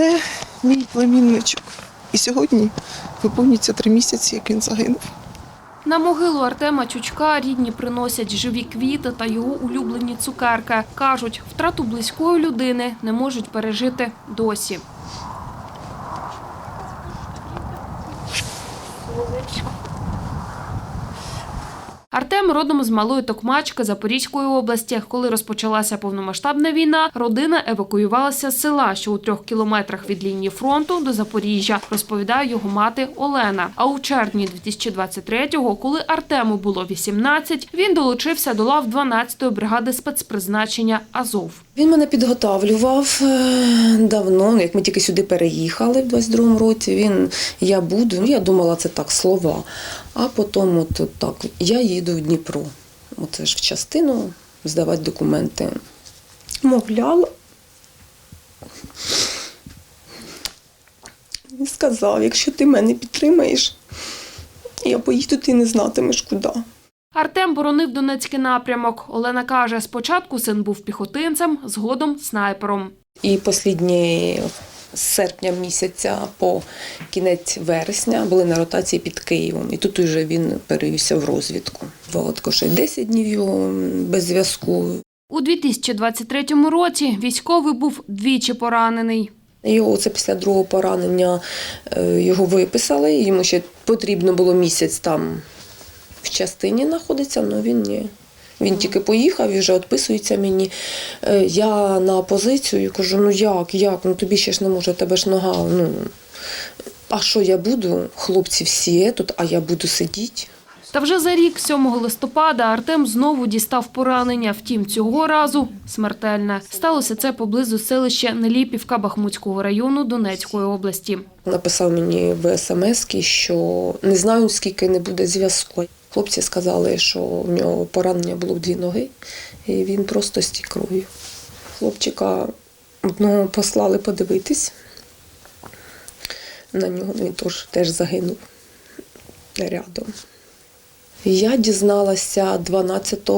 Це мій племінничок. І сьогодні виповнюється три місяці, як він загинув. На могилу Артема Чучка рідні приносять живі квіти та його улюблені цукерки. Кажуть, втрату близької людини не можуть пережити досі. Артем родом з малої Токмачки Запорізької області. Коли розпочалася повномасштабна війна, родина евакуювалася з села, що у трьох кілометрах від лінії фронту до Запоріжжя, розповідає його мати Олена. А у червні 2023-го, коли Артему було 18, він долучився до лав 12-ї бригади спецпризначення Азов. Він мене підготавлював е, давно, як ми тільки сюди переїхали в 22-му році. Він я буду. Ну, я думала, це так слова. А потім от, так, я їду в Дніпро. Оце ж в частину здавати документи. Мовляла. Він сказав, якщо ти мене підтримаєш, я поїду, ти не знатимеш куди. Артем боронив Донецький напрямок. Олена каже, спочатку син був піхотинцем, згодом снайпером. І останні з серпня місяця по кінець вересня були на ротації під Києвом. І тут уже він перевівся в розвідку. Володко ще 10 днів його без зв'язку. У 2023 році військовий був двічі поранений. Його це після другого поранення е, його виписали. Йому ще потрібно було місяць там в частині знаходиться, але він ні. Він тільки поїхав і вже відписується мені. Е, Я на позицію кажу: ну як, як? Ну тобі ще ж не може, тебе ж нога. Ну а що я буду? Хлопці всі тут, а я буду сидіти. Та вже за рік, 7 листопада, Артем знову дістав поранення. Втім, цього разу смертельне. Сталося це поблизу селища Неліпівка Бахмутського району Донецької області. Написав мені в смс, що не знаю, скільки не буде зв'язку. Хлопці сказали, що в нього поранення було в дві ноги, і він просто стік кров'ю. Хлопчика одного послали подивитись. На нього він теж, теж загинув рядом. Я дізналася 12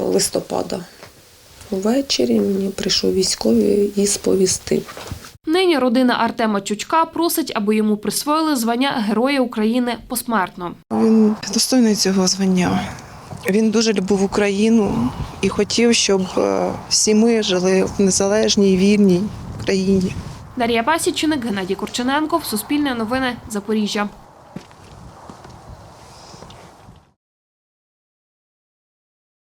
листопада. Ввечері мені прийшов військовий і сповістив. Нині родина Артема Чучка просить, аби йому присвоїли звання Героя України посмертно. Він достойний цього звання. Він дуже любив Україну і хотів, щоб е, всі ми жили в незалежній вільній країні. Дар'я Пасічник, Геннадій Курчененко, Суспільне новини, Запоріжжя.